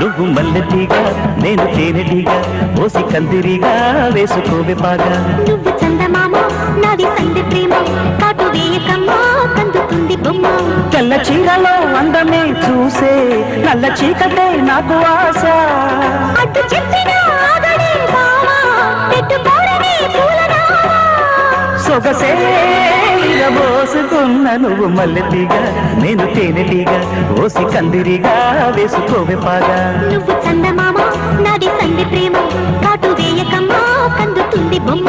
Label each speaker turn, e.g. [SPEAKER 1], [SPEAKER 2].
[SPEAKER 1] నువ్వు మల్లెటీగా నేను తేనెటీగా ఓసి కందిరిగా వేసుకోవే బాగా
[SPEAKER 2] నువ్వు చందమామ నాది సంధి ప్రేమ కాటు వేయకమ్మా కందుతుంది బొమ్మ.
[SPEAKER 1] తెల్ల చీరలో అందమే చూసే నల్ల చీకటే నాకు ఆశ. సొగసే పోసుకున్న నువ్వు మల్లెటీగా నేను తేనెటీగా ఓసి కందిరిగా వేసుకోవే పాగా.
[SPEAKER 2] నువ్వు చందమామ నాది సంధి ప్రేమ కాటు వేయకమ్మా కందుతుంది బొమ్మ.